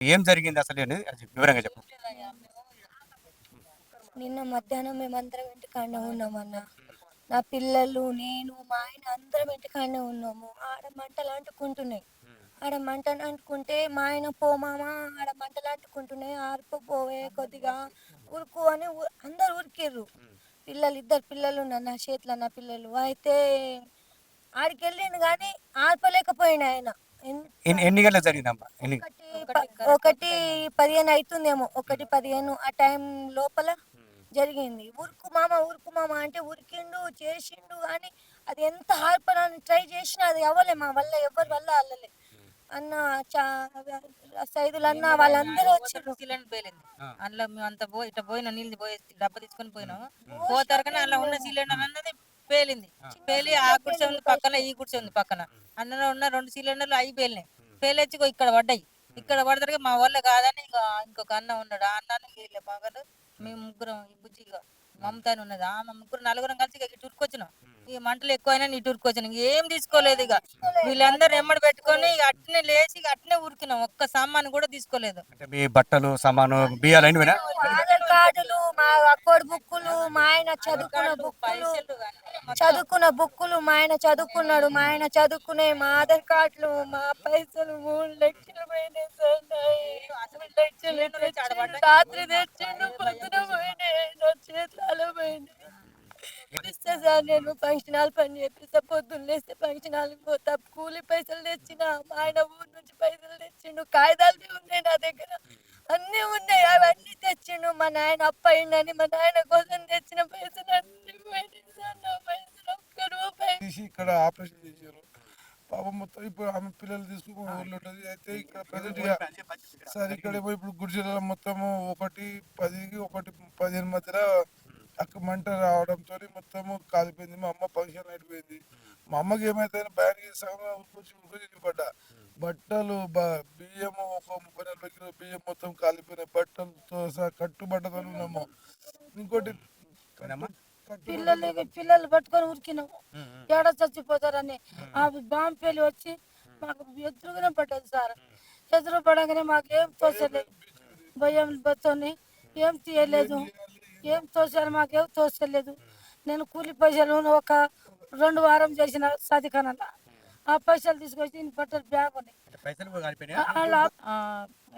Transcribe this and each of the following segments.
ఏం జరిగింది అసలు అనేది అది వివరంగా చెప్పు. నిన్న మధ్యాహ్నం మేమందరం ఇంటికాడనే ఉన్నామన్న నా పిల్లలు నేను మా ఆయన అందరం ఇంటికాడనే ఉన్నాము. ఆడ మంటలు అంటుకుంటున్నాయి ఆడ మంటలు అంటుకుంటే మా ఆయన పో మామ ఆడ మంటలు అంటుకుంటున్నాయి ఆర్పు పోవే కొద్దిగా ఉరుకు అని అందరు ఉరికిర్రు. పిల్లలు ఇద్దరు పిల్లలు ఉన్నారు నా చేతిలో నా పిల్లలు. అయితే ఆడికి వెళ్ళిండు కానీ ఆర్పలేకపోయిన ఆయన. ఎన్- ఎన్ని ఎన్ని గంటలకు జరిగిందమ్మా? ఎన్ని ఒకటి పదిహేను అవుతుందేమో ఒకటి పదిహేను ఆ టైం లోపల జరిగింది. ఉరుకు మామ ఉరుకు మామ అంటే ఉరికిండు చేసిండు కానీ అది ఎంత హార్పడానికి ట్రై చేసినా అది అవ్వలే మా వల్ల ఎవరి వల్ల అల్లలే. అన్న సైదులు అన్న వాళ్ళందరూ వచ్చారు సిలిండర్ పేలింది ఆ. అందులో మేము అంత పోయి ఇట్లా పోయినా నీళ్ళు పోయి డబ్బా తీసుకొని పోయినాము పోతారు కానీ అందులో ఉన్న సిలిండర్ అన్నది పేలింది. పేలి ఆ గుడిసె ఉంది పక్కన ఈ గుడిసె ఉంది పక్కన. అందులో ఉన్న రెండు సిలిండర్లు అవి పేలినాయి. పేలేచ్చి ఇక్కడ పడ్డాయి. ఇక్కడ పడతారు మా వాళ్ళ కాదని ఇక ఇంకొక అన్న ఉన్నాడు. ఆ అన్నను వీళ్ళ పగలు మేము ముగ్గురం ఈ బుజ్జి మమతాని ఉన్నది. ఆ మా ముగ్గురు నలుగురం కలిసి ఇక ఇటు వచ్చినాం. ఈ మంటలు ఎక్కువైనా ఇటు ఉరుకొచ్చినాం ఇంక ఏం తీసుకోలేదు ఇక వీళ్ళందరూ ఎమ్మడి పెట్టుకొని ఇక అట్నే లేచి ఇక అట్నే ఉరికినాం. ఒక్క సామాన్ కూడా తీసుకోలేదు. మీ బట్టలు సామాను బియ్యాలు కార్డులు మా అక్కోడి బుక్కులు మా ఆయన చదువుకున్న బుక్కులు చదువుకున్న బుక్కులు మా ఆయన చదువుకున్నాడు మా ఆయన చదువుకునే మా ఆధార్ కార్డులు మా పైసలు మూడు లక్షలు పోయినాయి సార్. రాత్రి తెచ్చిండు పొద్దున పోయినాయి నా చేతులు పోయినాయి. ఇస్తే సార్ నేను ఫంక్షన్ హాల్ పని చేపిస్తా పొద్దున్న లేస్తే ఫంక్షన్ హాల్కి పోతా. కూలి పైసలు తెచ్చిన మా ఆయన ఊరు నుంచి పైసలు తెచ్చిండు కాగితాలు ఉన్నాయి నా దగ్గర. అన్నీ ఉన్నాయి. అవన్నీ తెచ్చిండు మా నాయన అప్పయిండని మా నాయన కోసం తెచ్చిన పైసలు అన్ని పోయినాయి సార్ నా పైసలు ఒక్క రూపాయి. తీసి ఇక్కడ ఆపరేషన్ చేశారు పాపం మొత్తం ఇప్పుడు ఆమె పిల్లలు తీసుకుని ఊర్లో ఉంటుంది అయితే ఇక్కడ ప్రజెంట్గా సార్ ఇక్కడ ఇప్పుడు గుడిసెలలో మొత్తము ఒకటి పదికి ఒకటి పదిహేను మధ్యలో అక్క మంట రావడంతో మొత్తము కాలిపోయింది. మా అమ్మ ఫంక్షన్ అయిపోయింది. మా అమ్మకి ఏమైతే బ్యాన్ చేసామో ఉరుకొచ్చి ఉరుకొచ్చి పడ్డా బట్టలు బ- బియ్యము ఒక ముప్పై నలభై కిలో బియ్యం మొత్తం కాలిపోయినాయి. బట్టలతో సహా కట్టుబట్టతో ఉన్నాము. ఇంకోటి? కట్టు పిల్లలు పిల్లలు పట్టుకొని ఉరికినాము. ఏడ చచ్చిపోతారని. ఆ బాంబు పేలి వచ్చి మాకు ఎదురుగానే పడ్డది సార్. ఎదురు పడగానే మాకు ఏం తోచలేదు భయం బతోని ఏం తీయలేదు. ఏం తోచారు మాకేం తోచలేదు. నేను కూలి పైసలు ఒక రెండు వారం చేసిన సాధికానంలో ఆ పైసలు తీసుకొచ్చి నేను బట్టలు బ్యాగ్ ఉన్నాయి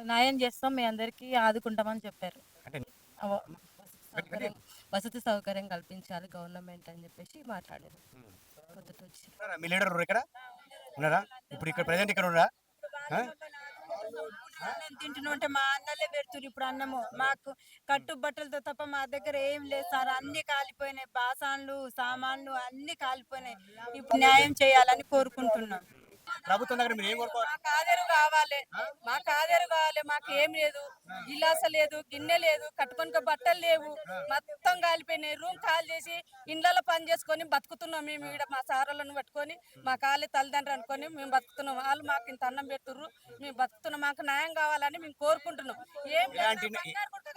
న్యాయం చేస్తాం మీ అందరికీ ఆదుకుంటామని చెప్పారు. వసతి సౌకర్యం- కల్పించాలి గవర్నమెంట్ అని చెప్పేసి మాట్లాడారు? మీ లీడర్ ఉన్నారా ఇప్పుడు ఇక్కడ ప్రజెంట్ ఇక్కడ ఉన్నారా? అన్నం తింటుంటే మా అన్నలే పెడుతురు ఇప్పుడు అన్నము. మాకు కట్టు బట్టలతో తప్ప మా దగ్గర ఏం లేదు సార్. అన్ని కాలిపోయినాయి. బాసాన్లు సామాన్లు అన్ని కాలిపోయినాయి. ఇప్పుడు న్యాయం చేయాలని కోరుకుంటున్నాం. ప్రభుత్వం దగ్గర మీరు ఏం కోరుకోవాలి? మాకు ఆధారు కావాలి. మాకు ఆధారు కావాలి. మాకు ఏం లేదు. గిలాస లేదు గిన్నె లేదు కట్టుకొని బట్టలు లేవు మొత్తం కాలిపోయినాయి. రూమ్ కాల్ చేసి ఇండ్లలో పని చేసుకొని బతుకుతున్నాం మేము ఇక్కడ మా సారోళ్ళను పట్టుకొని మా కాళ్ళే తల్లిదండ్రులు అనుకొని మేము బతుకుతున్నాం. వాళ్ళు మాకు ఇంత అన్నం పెడుతుర్రు మేము బతుకుతున్నాం. మాకు న్యాయం కావాలని మేము కోరుకుంటున్నాం. ఏం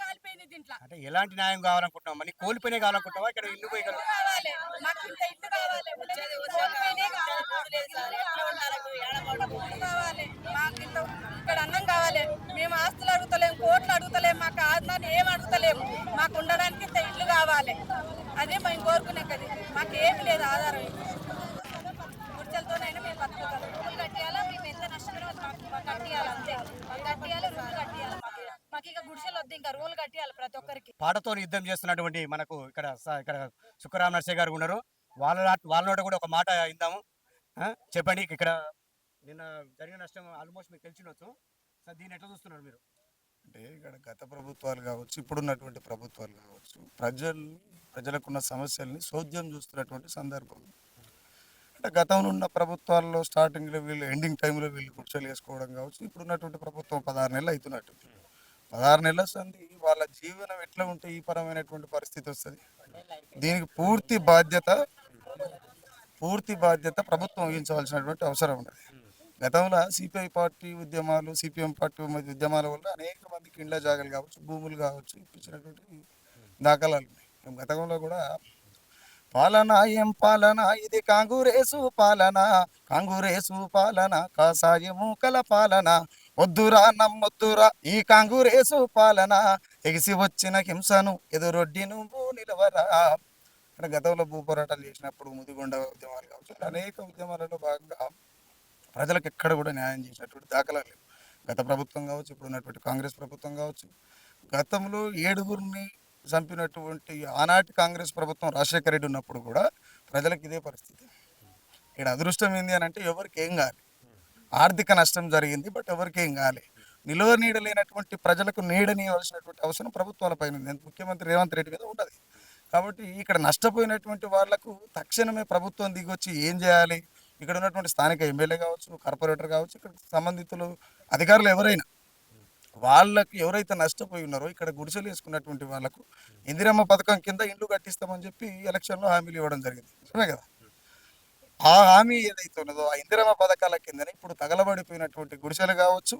కాలిపోయింది దీంట్లో. అంటే ఎలాంటి న్యాయం కావాలనుకుంటున్నాం మళ్ళీ కోల్పోయినాయి కావాలనుకుంటావా ఇక్కడ ఇల్లు కావాలి మాకు ఇంత ఇల్లు కావాలి మాకు ఇంత ఇక్కడ అన్నం కావాలి మేము ఆస్తులు అడుగుతలేము కోట్లు అడుగుతలేము మాకు ఆదాన్ని ఏం అడుగుతలేము. మాకు ఉండడానికి ఇంత ఇల్లు కావాలి. అదే మేము కోరుకునే కదా. మాకు ఏమి లేదు ఆధారం గుర్చలతోనైనా మేము బతుకుతాం. రూములు కట్టియాలా? మేము ఎంత నష్టమైనా మాకు మాకు కట్టియాలి అంతే. మాకు కట్టియాలి రూములు మాకు ఇక గుడిసెలు వద్దు ఇంకా రూములు కట్టియాలి ప్రతి ఒక్కరికి. పాటతో యుద్ధం చేస్తున్నటువంటి మనకు ఇక్కడ స- ఇక్కడ సుఖరామ నర్సయ్య గారు ఉన్నారు. వాళ్ళ నాట్- వాళ్ళ కూడా ఒక మాట ఇందాము చెప్పండి ఇక్కడ నిన్న జరిగిన నష్టం ఆల్మోస్ట్ మీకు తెలిసినొచ్చు. సార్ దీన్ని ఎట్లా చూస్తున్నారు మీరు? ఏంటంటే ఇక్కడ గత ప్రభుత్వాలు కావచ్చు ఇప్పుడున్నటువంటి ప్రభుత్వాలు కావచ్చు ప్రజలు ప్రజలకున్న సమస్యల్ని సోద్యం చూస్తున్నటువంటి సందర్భం. అంటే గతంలో ఉన్న ప్రభుత్వాల్లో స్టార్టింగ్లో వీళ్ళు ఎండింగ్ టైంలో వీళ్ళు కుర్చీలు వేసుకోవడం కావచ్చు ఇప్పుడున్నటువంటి ప్రభుత్వం పదహారు నెలలు అవుతున్నట్టు. పదహారు నెలల సంది వాళ్ళ జీవనం ఎట్లా ఉంటే ఈ పరమైనటువంటి పరిస్థితి వస్తుంది. దీనికి పూర్తి బాధ్యత పూర్తి బాధ్యత ప్రభుత్వం వహించవలసినటువంటి అవసరం ఉన్నది. గతంలో సిపిఐ పార్టీ ఉద్యమాలు సిపిఎం పార్టీ ఉద్యమాల వల్ల అనేక మందికి ఇండ్ల జాగాలు కావచ్చు భూములు కావచ్చు ఇప్పించినటువంటి దాఖలాలు ఉన్నాయి. గతంలో కూడా పాలన ఏం పాలన? ఇది కాంగురేసు పాలన. కాంగురేసు పాలన కాసాయము కల పాలన. వద్దురా నమ్మొద్దురా ఈ కాంగురేసు పాలన. ఎగిసి వచ్చిన హింసను ఎదురొడ్డి నువ్వు నిలవరా. అంటే గతంలో భూ పోరాటాలు చేసినప్పుడు ముదిగొండ ఉద్యమాలు కావచ్చు అనేక ఉద్యమాలలో భాగంగా ప్రజలకు ఎక్కడ కూడా న్యాయం చేసినటువంటి దాఖలాలు లేవు. గత ప్రభుత్వం కావచ్చు ఇప్పుడు ఉన్నటువంటి కాంగ్రెస్ ప్రభుత్వం కావచ్చు గతంలో ఏడుగురిని చంపినటువంటి ఆనాటి కాంగ్రెస్ ప్రభుత్వం రాజశేఖర రెడ్డి ఉన్నప్పుడు కూడా ప్రజలకు ఇదే పరిస్థితి. ఇక్కడ అదృష్టం ఏంది అని అంటే ఎవరికి ఏం కాదు ఆర్థిక నష్టం జరిగింది బట్ ఎవరికి ఏం కాలే. నిలువ నీడ లేనటువంటి ప్రజలకు నీడనివ్వాల్సినటువంటి అవసరం ప్రభుత్వాలపైన ఉంది. ముఖ్యమంత్రి రేవంత్ రెడ్డి మీద ఉండదు కాబట్టి ఇక్కడ నష్టపోయినటువంటి వాళ్ళకు తక్షణమే ప్రభుత్వం దిగొచ్చి ఏం చేయాలి? ఇక్కడ ఉన్నటువంటి స్థానిక ఎమ్మెల్యే కావచ్చు కార్పొరేటర్ కావచ్చు ఇక్కడ సంబంధితులు అధికారులు ఎవరైనా వాళ్ళకు ఎవరైతే నష్టపోయి ఉన్నారో ఇక్కడ గుడిసెలు వేసుకున్నటువంటి వాళ్ళకు ఇందిరమ్మ పథకం కింద ఇండ్లు కట్టిస్తామని చెప్పి ఎలక్షన్లో హామీలు ఇవ్వడం జరిగింది. నిజమే కదా? ఆ హామీ ఏదైతే ఉన్నదో ఆ ఇందిరమ్మ పథకాల కిందనే ఇప్పుడు తగలబడిపోయినటువంటి గుడిసెలు కావచ్చు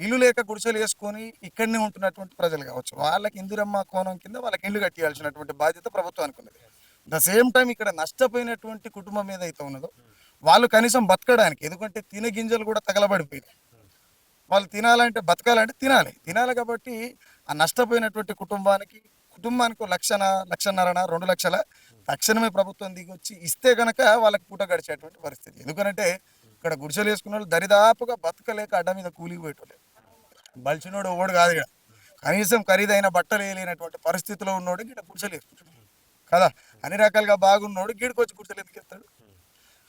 ఇల్లు లేక గుడిసెలు వేసుకొని ఇక్కడనే ఉంటున్నటువంటి ప్రజలు కావచ్చు వాళ్ళకి ఇందిరమ్మ కోణం కింద వాళ్ళకి ఇల్లు కట్టియాల్సినటువంటి బాధ్యత ప్రభుత్వానికి అనుకున్నది. ద సేమ్ టైం ఇక్కడ నష్టపోయినటువంటి కుటుంబం ఏదైతే ఉన్నదో వాళ్ళు కనీసం బతకడానికి ఎందుకంటే తినే గింజలు కూడా తగలబడిపోయి వాళ్ళు తినాలంటే బతకాలంటే తినాలి. తినాలి కాబట్టి ఆ నష్టపోయినటువంటి కుటుంబానికి కుటుంబానికి లక్షణ లక్షన్నరణ లక్షన్నరన రెండు లక్షల తక్షణమే ప్రభుత్వం దిగొచ్చి వచ్చి ఇస్తే గనక వాళ్ళకి పూట గడిచేటువంటి పరిస్థితి. ఎందుకంటే ఇక్కడ గుడిసెలు వేసుకున్న వాళ్ళు దరిదాపుగా బతకలేక అడ్డ మీద కూలికి పోయేటోళ్ళు. బలిచినోడు ఓడు కాదు ఇక్కడ. కనీసం ఖరీదైన బట్టలు వేయలేనటువంటి పరిస్థితిలో ఉన్నోడు ఇక్కడ గుడిసెలు వేసుకుంటాడు కదా? అన్ని రకాలుగా బాగున్నోడు గీడికొచ్చి గుడిసెలు ఎందుకు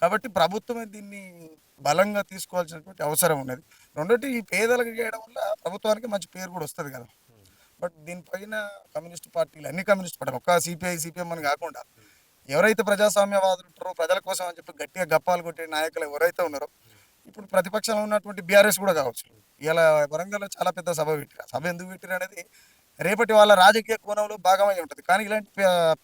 కాబట్టి ప్రభుత్వమే దీన్ని బలంగా తీసుకోవాల్సినటువంటి అవసరం ఉన్నది. రెండోటి ఈ పేదలకు చేయడం వల్ల ప్రభుత్వానికి మంచి పేరు కూడా వస్తుంది కదా. బట్ దీనిపైన కమ్యూనిస్ట్ పార్టీలు అన్ని కమ్యూనిస్ట్ పార్టీలు ఒక్క సిపిఐ సిపిఎం అని కాకుండా ఎవరైతే ప్రజాస్వామ్యవాదులు ఉంటారో ప్రజల కోసం అని చెప్పి గట్టిగా గప్పాలు కొట్టే నాయకులు ఎవరైతే ఉన్నారో ఇప్పుడు ప్రతిపక్షంలో ఉన్నటువంటి బీఆర్ఎస్ కూడా కావచ్చు. ఇలా వరంగల్లో చాలా పెద్ద సభ పెట్టారు. సభ ఎందుకు పెట్టారు అనేది రేపటి వాళ్ళ రాజకీయ కోణంలో భాగమై ఉంటుంది. కానీ ఇలాంటి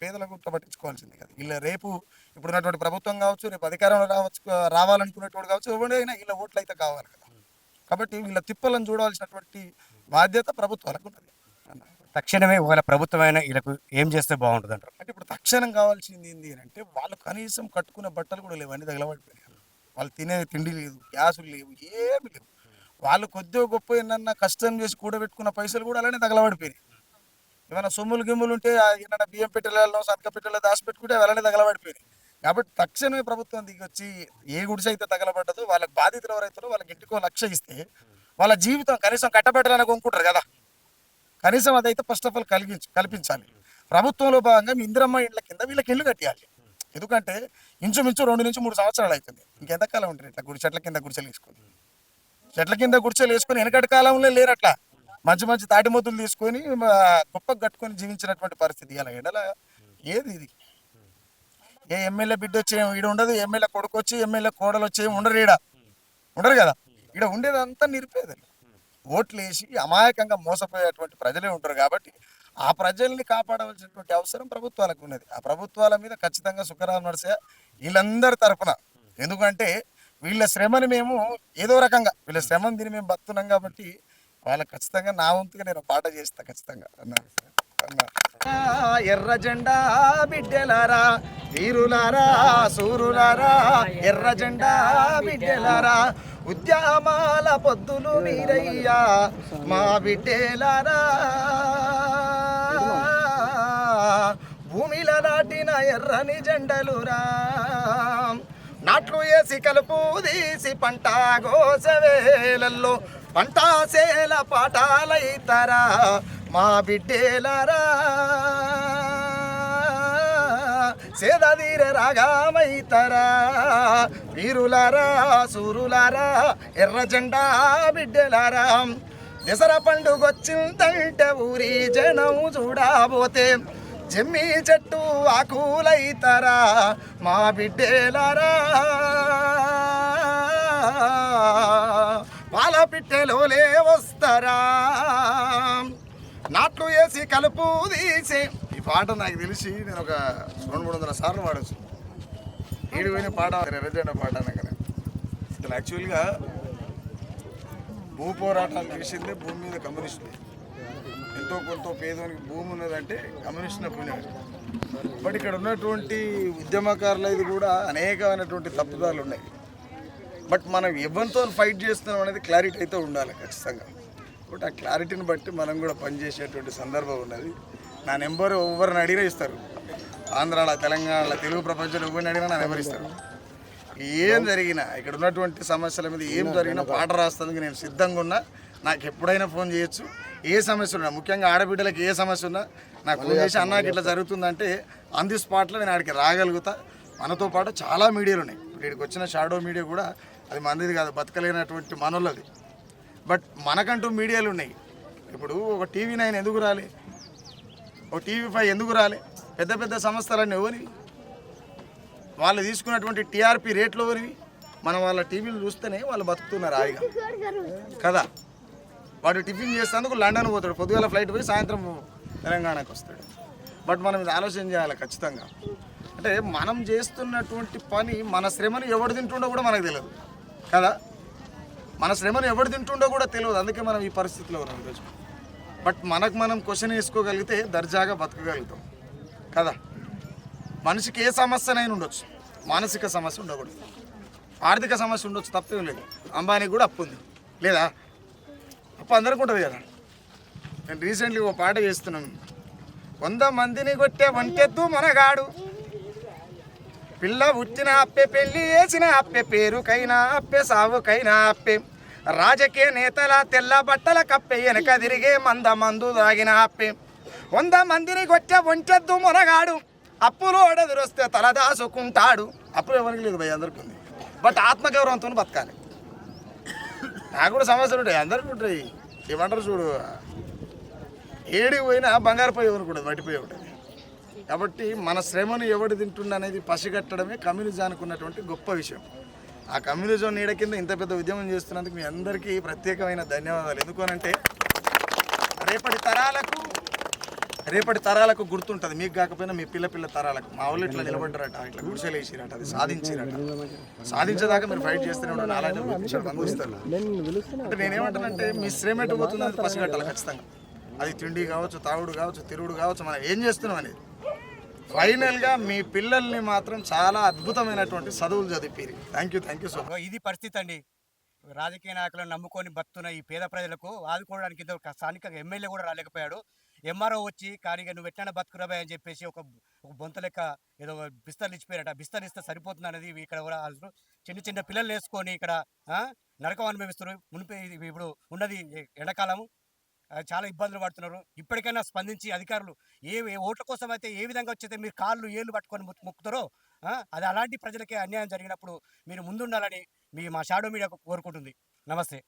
పేదల గురించి పట్టించుకోవాల్సింది కదా. వీళ్ళ రేపు ఇప్పుడు ఉన్నటువంటి ప్రభుత్వం కావచ్చు రేపు అధికారంలో రావచ్చు రావాలనుకునేటువంటి కావచ్చు ఎవరైనా వీళ్ళ ఓట్లు అయితే కావాలి కదా. కాబట్టి వీళ్ళ తిప్పలను చూడాల్సినటువంటి బాధ్యత ప్రభుత్వాలకు ఉన్నది. తక్షణమే ఒకవేళ ప్రభుత్వమైన వీళ్ళకు ఏం చేస్తే బాగుంటుంది అంటారు అంటే ఇప్పుడు తక్షణం కావాల్సింది ఏంది అని అంటే వాళ్ళు కనీసం కట్టుకునే బట్టలు కూడా లేవు అన్ని తగలబడిపోయినాయి. వాళ్ళు తినే తిండి లేదు గ్యాసులు లేవు ఏమి లేవు. వాళ్ళు కొద్దిగా గొప్ప ఏంటన్నా కష్టం చేసి కూడబెట్టుకున్న పైసలు కూడా అలానే తగలబడిపోయినాయి. ఏమైనా సొమ్ములు గిమ్ములు ఉంటే ఏమైనా బియ్యం పెట్టెలలో సంతక పెట్టెలో దాచిపెట్టుకుంటే అవి అలానే తగలబడిపోయినాయి. కాబట్టి తక్షణమే ప్రభుత్వం దిగి వచ్చి ఏ గుడిసె అయితే తగలబడ్డదో వాళ్ళకి బాధితులు ఎవరైతారో వాళ్ళకి ఇంటికో లక్ష ఇస్తే వాళ్ళ జీవితం కనీసం కట్టబెట్టాలని కొనుక్కుంటారు కదా. కనీసం అదైతే ఫస్ట్ ఆఫ్ ఆల్ కలిగించు కల్పించాలి. ప్రభుత్వంలో భాగంగా మీ ఇందిరమ్మ ఇండ్ల కింద వీళ్ళకి ఇల్లు కట్టియాలి. ఎందుకంటే ఇంచుమించు రెండు నుంచి మూడు సంవత్సరాలు అవుతుంది. ఇంకెంతకాలం ఉంటుంది ఇట్లా గుడి చెట్ల కింద గుడిసెలు తీసుకుని? చెట్ల కింద గుడిచెలు వేసుకొని వెనకటి కాలంలో లేరు అట్లా మంచి మంచి తాటి మొద్దులు తీసుకొని గొప్ప కట్టుకొని జీవించినటువంటి పరిస్థితి ఇలా ఎడల ఏది ఇది? ఏ ఎమ్మెల్యే బిడ్డ వచ్చి ఈడ ఉండదు ఎమ్మెల్యే కొడుకు వచ్చి ఎమ్మెల్యే కోడలు వచ్చి ఉండరు ఈడ. ఉండరు కదా? ఈడ ఉండేదంతా నిరుపేదలు. ఓట్లు వేసి అమాయకంగా మోసపోయేటువంటి ప్రజలే ఉంటారు కాబట్టి ఆ ప్రజల్ని కాపాడవలసినటువంటి అవసరం ప్రభుత్వాలకు ఉన్నది. ఆ ప్రభుత్వాల మీద ఖచ్చితంగా సుఖరాం నడిసే వీళ్ళందరి తరఫున ఎందుకంటే వీళ్ళ శ్రమని మేము ఏదో రకంగా వీళ్ళ శ్రమను దీన్ని మేము బతున్నాం కాబట్టి వాళ్ళకి ఖచ్చితంగా నా వంతుగా నేను పాట చేస్తా ఖచ్చితంగా. అన్నారు ఎర్ర జెండా బిడ్డలారా వీరులారా సూరులారా ఎర్ర జెండా బిడ్డలారా ఉద్యమాల పొద్దులు మీరయ్యా మా బిడ్డలారా. భూమిల నాటిన ఎర్రని జెండలురా. నాట్లు వేసి కలుపు తీసి పంట గోసవేలల్లో పంట సేల మా బిడ్డేలారా. సేదీర రాగామైతరా వీరులారా సూరులారా ఎర్ర జెండా బిడ్డలారా. దసరా పండుగొచ్చిందంటే ఊరి జనం చూడబోతే. జమ్మి చెట్టు ఆకులైతారా మా బిడ్డేలారా. పాల పిట్టెలోలే వస్తారా. నాట్లు వేసి కలుపు తీసి. ఈ పాట నాకు తెలిసి నేను ఒక రెండు మూడు వందల సార్లు పాడచ్చు. ఏడు పోయిన పాట ఎర్రజెండ పాట అనగానే. అసలు యాక్చువల్గా భూ పోరాటాలు చేసిందే భూమి మీద కమ్యూనిస్టులు. ఎంతో కొంత పేదోనికి భూమి ఉన్నదంటే కమ్యూనిస్ట్ పుణ్యం బట్ ఇక్కడ ఉన్నటువంటి ఉద్యమకారులది కూడా అనేకమైనటువంటి తప్పుదారులు ఉన్నాయి. బట్ మనం ఎవరితో ఫైట్ చేస్తున్నాం అనేది క్లారిటీ అయితే ఉండాలి ఖచ్చితంగా. బట్ ఆ క్లారిటీని బట్టి మనం కూడా పనిచేసేటువంటి సందర్భం ఉన్నది. నా నెంబర్ ఎవరిని అడిగినా ఇస్తారు. ఆంధ్రాలో తెలంగాణలో తెలుగు ప్రపంచంలో ఎవరిని అడిగినా నా నెంబర్ ఇస్తారు. ఏం జరిగినా ఇక్కడ ఉన్నటువంటి సమస్యల మీద ఏం జరిగినా పాట రాస్తానికి నేను సిద్ధంగా ఉన్నా. నాకు ఎప్పుడైనా ఫోన్ చేయొచ్చు. ఏ సమస్య ఉన్నా ముఖ్యంగా ఆడబిడ్డలకు ఏ సమస్య ఉన్నా నాకు ఫోన్ చేసి అన్నాకి ఇట్లా జరుగుతుందంటే ఆన్ ది స్పాట్లో నేను ఆడికి రాగలుగుతా. మనతో పాటు చాలా మీడియాలు ఉన్నాయి. ఇక్కడికి వచ్చిన షాడో మీడియా కూడా అది మనది కాదు బతకలేనటువంటి మనోళ్ళది. బట్ మనకంటూ మీడియాలు ఉన్నాయి. ఇప్పుడు ఒక టీవీ నైన్ ఎందుకు రాలి? ఒక టీవీ ఫైవ్ ఎందుకు రాలి? పెద్ద పెద్ద సంస్థలన్నీ ఎవరివి? వాళ్ళు తీసుకున్నటువంటి టీఆర్పీ రేట్లు ఎవరివి? మనం వాళ్ళ టీవీలు చూస్తేనే వాళ్ళు బతుకుతున్నారు హాయిగా. కదా? వాడు టిఫిన్ చేసేందుకు లండన్ పోతాడు. పొద్దుగాల ఫ్లైట్ పోయి సాయంత్రం తెలంగాణకు వస్తాడు. బట్ మనం ఇది ఆలోచన చేయాలి ఖచ్చితంగా. అంటే మనం చేస్తున్నటువంటి పని మన శ్రమను ఎవడు తింటుండో కూడా మనకు తెలియదు. కదా? మన శ్రమను ఎవడు తింటుండో కూడా తెలియదు. అందుకే మనం ఈ పరిస్థితిలో ఉన్నాం ఈరోజు. బట్ మనకు మనం క్వశ్చన్ వేసుకోగలిగితే దర్జాగా బతకగలుగుతాం. కదా? మనిషికి ఏ సమస్యనైనా ఉండొచ్చు. మానసిక సమస్య ఉండకూడదు. ఆర్థిక సమస్య ఉండొచ్చు తప్పేం లేదు అంబానీకి కూడా అప్పు ఉంది. లేదా? అప్పు అందరికీ ఉంటుంది కదా. నేను రీసెంట్లీ ఒక పాట చేస్తున్నాను. వంద మందిని కొట్టే వంటెద్దు మనగాడు పిల్ల పుట్టిన అప్పే పెళ్ళి వేసిన అప్పే పేరుకైనా అప్పే సావుకైనా అప్పే. రాజకీయ నేతల తెల్ల బట్టల కప్పే వెనక తిరిగే మంద మందు తాగిన అప్పే. వంద మందిని కొట్టే వంటెద్దు మునగాడు అప్పులో ఎదురొస్తే తల దాసుకుంటాడు అప్పుడు ఎవరికి లేదు భయ అందరికీ ఉంది. బట్ ఆత్మగౌరవంతో బతకాలి. నాకు కూడా సమస్యలు ఉంటాయి అందరికీ ఉంటాయి. ఏమంటారు చూడు. ఏడికి పోయినా బంగారు పోయి ఉంటుంది మట్టిపోయి ఉంటుంది కాబట్టి మన శ్రమను ఎవడు తింటుండ అనేది పసిగట్టడమే కమ్యూనిజానికి ఉన్నటువంటి గొప్ప విషయం. ఆ కమ్యూనిజం నీడ కింద ఇంత పెద్ద ఉద్యమం చేస్తున్నందుకు మీ అందరికీ ప్రత్యేకమైన ధన్యవాదాలు. ఎందుకనంటే రేపటి తరాలకు రేపటి తరాలకు గుర్తుంటుంది. మీకు కాకపోయినా మీ పిల్ల పిల్ల తరాలకు. మా వాళ్ళు ఇట్లా నిలబడ్డారట ఇట్లా గుడిసెలు వేసిరట అది సాధించిరట. సాధించేదాకా మీరు ఫైట్ చేస్తూనే ఉండాలి అలాంటి అనుభవిస్తారు అంటే నేనేమంటానంటే మీ శ్రమ ఎటు అది పసిగట్టాలి ఖచ్చితంగా. అది తిండి కావచ్చు తాగుడు కావచ్చు తిరుగుడు కావచ్చు మనం ఏం చేస్తున్నాం అనేది. ఫైనల్గా మీ పిల్లల్ని మాత్రం చాలా అద్భుతమైనటువంటి చదువులు చదివిరు thank you thank you so much ఇది పరిస్థితి అండి. రాజకీయ నాయకులను నమ్ముకొని బతున్న ఈ పేద ప్రజలకు ఆదుకోవడానికి ఇద్దరు స్థానిక ఎమ్మెల్యే కూడా రాలేకపోయాడు. ఎంఆర్ఓ వచ్చి కానీ ఇక నువ్వు ఎట్లా బతుకురాబాయ్ అని చెప్పేసి ఒక ఒక బొంత లెక్క ఏదో బిస్తర్లు ఇచ్చిపోయారట. బిస్తర్లు ఇస్తే సరిపోతుంది అనేది ఇక్కడ కూడా చిన్న చిన్న పిల్లలు వేసుకొని ఇక్కడ నరకం అనుభవిస్తున్నారు. మునిపే ఇది ఇప్పుడు ఉన్నది ఎండాకాలము. చాలా ఇబ్బందులు పడుతున్నారు. ఇప్పటికైనా స్పందించి అధికారులు ఏ ఓట్ల కోసం అయితే ఏ విధంగా వచ్చైతే మీరు కాళ్ళు ఏళ్ళు పట్టుకొని మొక్కుతారో అది అలాంటి ప్రజలకే అన్యాయం జరిగినప్పుడు మీరు ముందుండాలని మీ మా షాడో మీడియా కోరుకుంటుంది. నమస్తే.